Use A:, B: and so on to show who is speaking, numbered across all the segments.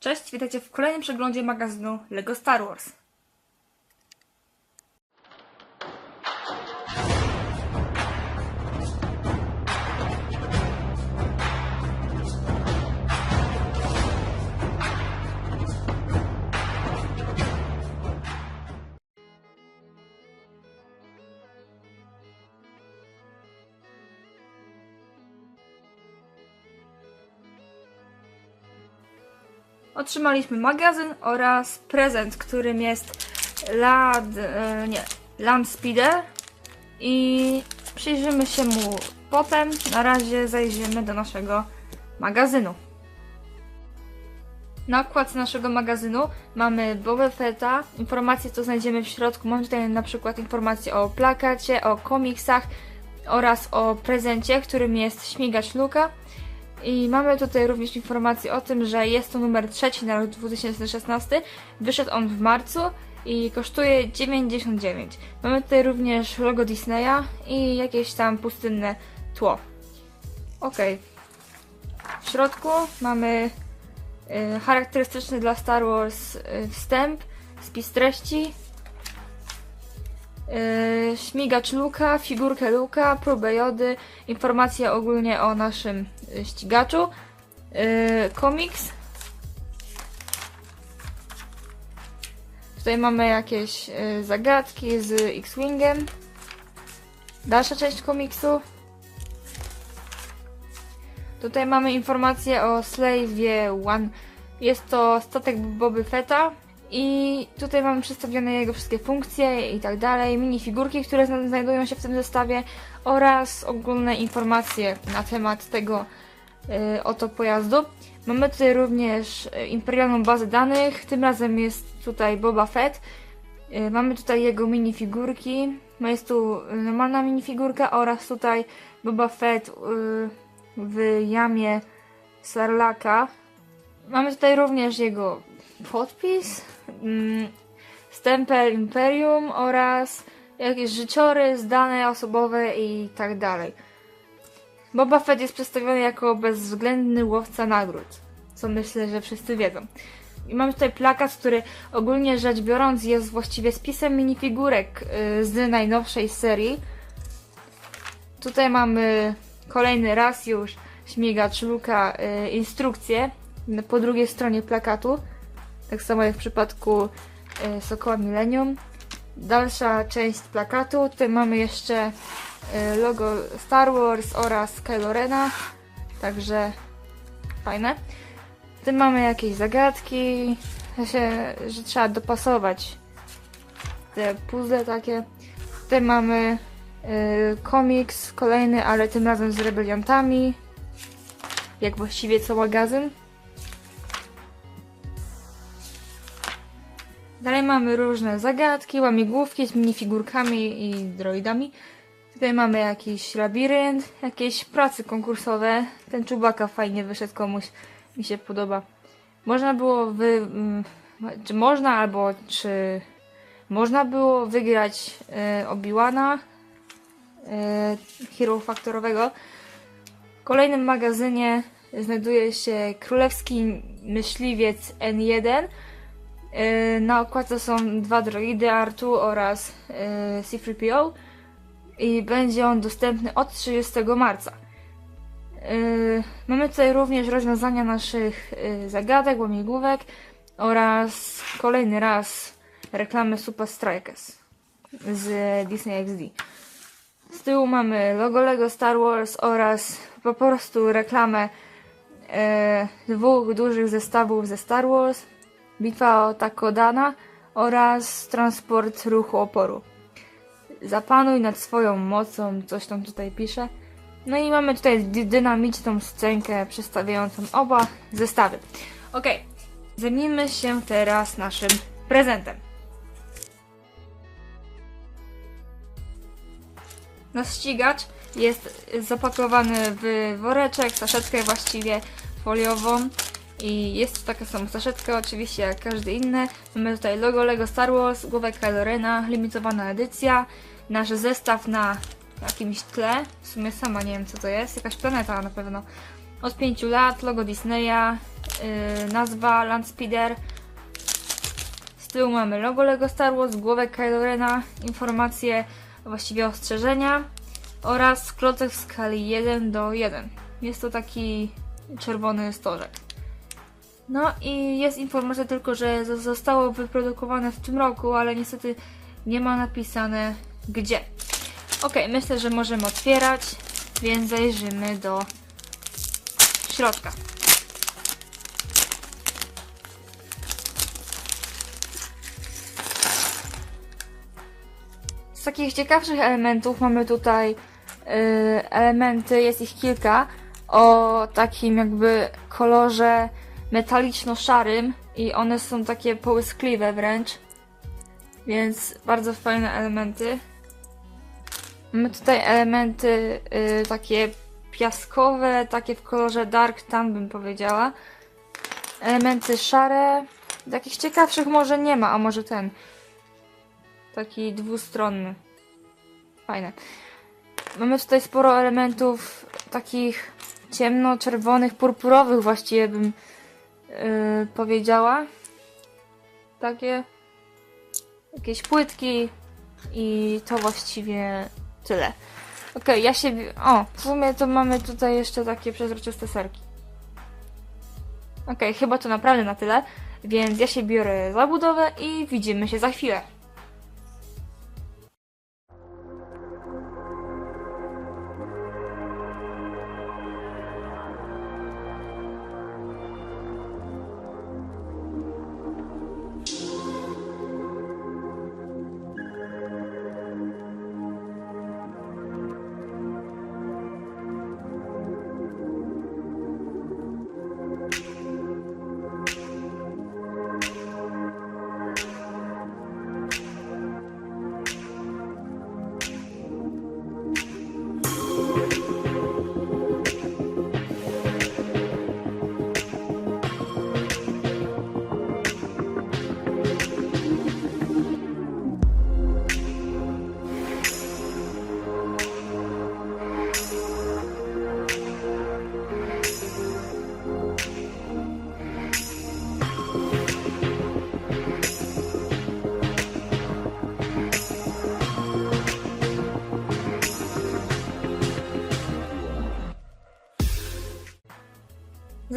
A: Cześć, witajcie w kolejnym przeglądzie magazynu LEGO Star Wars. Otrzymaliśmy magazyn oraz prezent, którym jest Lad, e, nie, Land Speeder i przyjrzymy się mu potem. Na razie zajrzymy do naszego magazynu. Na okładce naszego magazynu mamy Boba Fetta, informacje co znajdziemy w środku. Mamy tutaj na przykład informacje o plakacie, o komiksach oraz o prezencie, którym jest śmigacz Luka. I mamy tutaj również informację o tym, że jest to numer trzeci na rok 2016. Wyszedł on w marcu i kosztuje 99. Mamy tutaj również logo Disneya i jakieś tam pustynne tło. Ok. W środku mamy y, charakterystyczny dla Star Wars y, wstęp, spis treści, y, śmigacz Luka, figurkę Luka, próbę jody, informacje ogólnie o naszym y, ścigaczu, y, komiks. Tutaj mamy jakieś zagadki z X-Wingem. Dalsza część komiksu. Tutaj mamy informację o Slave One. Jest to statek Boby Fetta. I tutaj mamy przedstawione jego wszystkie funkcje i tak dalej, minifigurki, które zna- znajdują się w tym zestawie oraz ogólne informacje na temat tego y, oto pojazdu. Mamy tutaj również y, imperialną bazę danych, tym razem jest tutaj Boba Fett. Y, mamy tutaj jego minifigurki, no jest tu normalna minifigurka oraz tutaj Boba Fett w jamie Sarlaka. Mamy tutaj również jego podpis, mm, stempel Imperium oraz jakieś życiorys, dane osobowe i tak dalej. Boba Fett jest przedstawiony jako bezwzględny łowca nagród, co myślę, że wszyscy wiedzą. I mamy tutaj plakat, który ogólnie rzecz biorąc jest właściwie spisem minifigurek y, z najnowszej serii. Tutaj mamy kolejny raz już śmigacz Luka y, instrukcję po drugiej stronie plakatu. Tak samo jak w przypadku y, Sokoła Millennium. Dalsza część plakatu. Tutaj mamy jeszcze y, logo Star Wars oraz Kylo Rena. Także fajne. Tu mamy jakieś zagadki. Że trzeba dopasować te puzzle takie. Tutaj mamy y, komiks kolejny, ale tym razem z rebeliantami. Jak właściwie co magazyn. Dalej mamy różne zagadki, łamigłówki z minifigurkami i droidami. Tutaj mamy jakiś labirynt, jakieś prace konkursowe. Ten czubaka fajnie wyszedł komuś, mi się podoba. Można było wy... mm, Czy można, albo czy... Można było wygrać e, Obi-Wana, e, Hero Faktorowego. W kolejnym magazynie znajduje się Królewski Myśliwiec N1. Yy, Na okładce są dwa droidy R2 oraz yy, C3PO i będzie on dostępny od 30 marca. Yy, Mamy tutaj również rozwiązania naszych zagadek, łamigłówek oraz kolejny raz reklamy Super Strikers z Disney XD. Z tyłu mamy logo Lego Star Wars oraz po prostu reklamę dwóch dużych zestawów ze Star Wars, Bitwa o Takodana oraz Transport Ruchu Oporu. Zapanuj nad swoją mocą, coś tam tutaj pisze. No i mamy tutaj dy- dynamiczną scenkę przedstawiającą oba zestawy. Ok, zajmijmy się teraz naszym prezentem. Nasz ścigacz jest zapakowany w woreczek, saszetkę właściwie foliową i jest to taka sama saszetka oczywiście jak każdy inny. Mamy tutaj logo Lego Star Wars, głowę Kylo Rena, limitowana edycja, nasz zestaw na jakimś tle, w sumie sama nie wiem co to jest, jakaś planeta na pewno. Od 5 lat, logo Disneya, yy, nazwa Landspeeder. Z tyłu mamy logo Lego Star Wars, głowę Kylo Rena, informacje, właściwie ostrzeżenia oraz klocek w skali 1 do 1. Jest to taki czerwony stożek. No i jest informacja tylko, że zo- zostało wyprodukowane w tym roku, ale niestety nie ma napisane gdzie. Ok, myślę, że możemy otwierać, więc zajrzymy do środka. Z takich ciekawszych elementów mamy tutaj y, elementy, jest ich kilka, o takim jakby kolorze metaliczno-szarym i one są takie połyskliwe wręcz, więc bardzo fajne elementy. Mamy tutaj elementy y, takie piaskowe, takie w kolorze dark tan bym powiedziała. Elementy szare, takich ciekawszych może nie ma, a może ten. Taki dwustronny. Fajne. Mamy tutaj sporo elementów takich ciemno-czerwonych, purpurowych właściwie bym yy, powiedziała. Takie jakieś płytki i to właściwie tyle. Okej, ja się... O, w sumie to mamy tutaj jeszcze takie przezroczyste serki. Okej, chyba to naprawdę na tyle, więc ja się biorę za budowę i widzimy się za chwilę.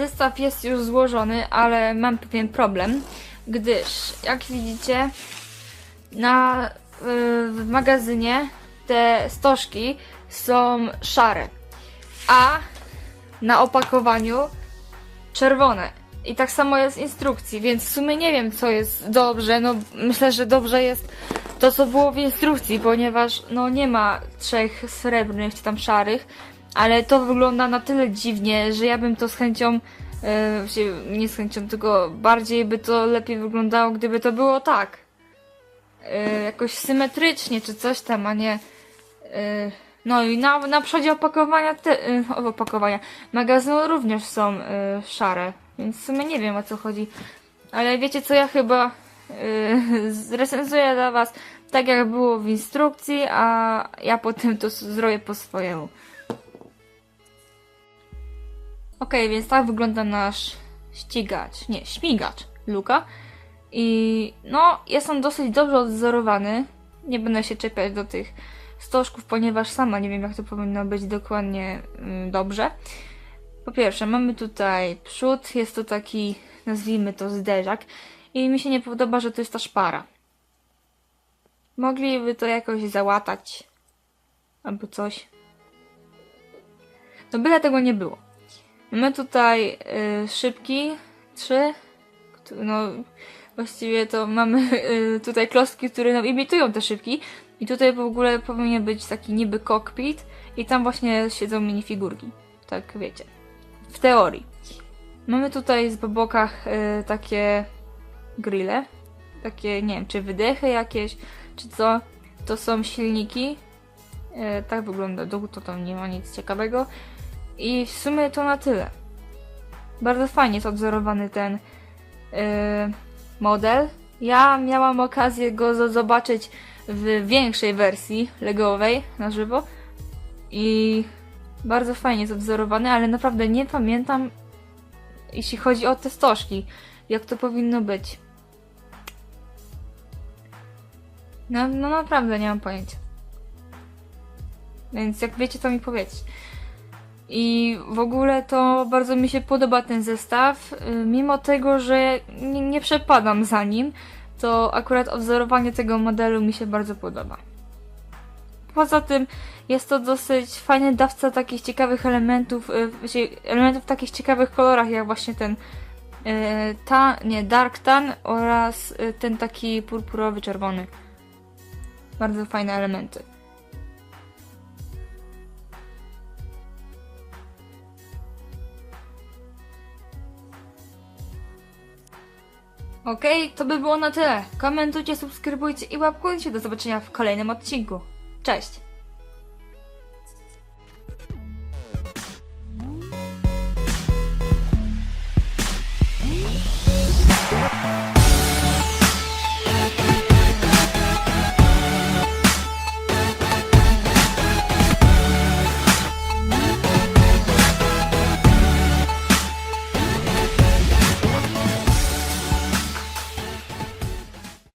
A: Zestaw jest już złożony, ale mam pewien problem, gdyż jak widzicie na, w magazynie te stożki są szare, a na opakowaniu czerwone. I tak samo jest w instrukcji, więc w sumie nie wiem co jest dobrze. No myślę, że dobrze jest to co było w instrukcji, ponieważ no nie ma trzech srebrnych czy tam szarych, ale to wygląda na tyle dziwnie, że ja bym to z chęcią, właściwie nie z chęcią, tylko bardziej by to lepiej wyglądało, gdyby to było tak. E, jakoś symetrycznie czy coś tam, a nie. e, no i na, na przodzie opakowania, te, e, opakowania magazynu również są szare, więc w sumie nie wiem o co chodzi. Ale wiecie co, ja chyba yy, zrecenzuję dla was tak jak było w instrukcji, a ja potem to zrobię po swojemu. Okej, więc tak wygląda nasz ścigacz, nie, śmigacz Luka. I no, jest on dosyć dobrze odzorowany. Nie będę się czepiać do tych stożków, ponieważ sama nie wiem, jak to powinno być dokładnie mm, dobrze. Po pierwsze, mamy tutaj przód, jest to taki, nazwijmy to zderzak. I mi się nie podoba, że to jest ta szpara. Mogliby to jakoś załatać. Albo coś. No byle tego nie było. Mamy tutaj y, szybki, trzy. No, właściwie to mamy y, tutaj klocki, które no, imitują te szybki. I tutaj w ogóle powinien być taki niby cockpit. I tam właśnie siedzą minifigurki. Tak wiecie. W teorii. Mamy tutaj po bokach y, takie grille. Takie, nie wiem, czy wydechy jakieś, czy co. To są silniki. E, tak wygląda dół, to tam nie ma nic ciekawego. I w sumie to na tyle. Bardzo fajnie jest odzorowany ten e, model. Ja miałam okazję go zo- zobaczyć w większej wersji legowej na żywo. I Bardzo fajnie jest odwzorowany, ale naprawdę nie pamiętam, jeśli chodzi o te stożki, jak to powinno być. No, no naprawdę nie mam pojęcia. Więc jak wiecie, to mi powiedzcie. I w ogóle to bardzo mi się podoba ten zestaw, y, mimo tego, że nie, nie przepadam za nim, to akurat odwzorowanie tego modelu mi się bardzo podoba. Poza tym jest to dosyć fajny dawca takich ciekawych elementów, y, elementów w takich ciekawych kolorach, jak właśnie ten y, ta, nie, Dark Tan oraz ten taki purpurowy, czerwony. Bardzo fajne elementy. Okej, to by było na tyle. Komentujcie, subskrybujcie i łapkujcie. Do zobaczenia w kolejnym odcinku. Cześć!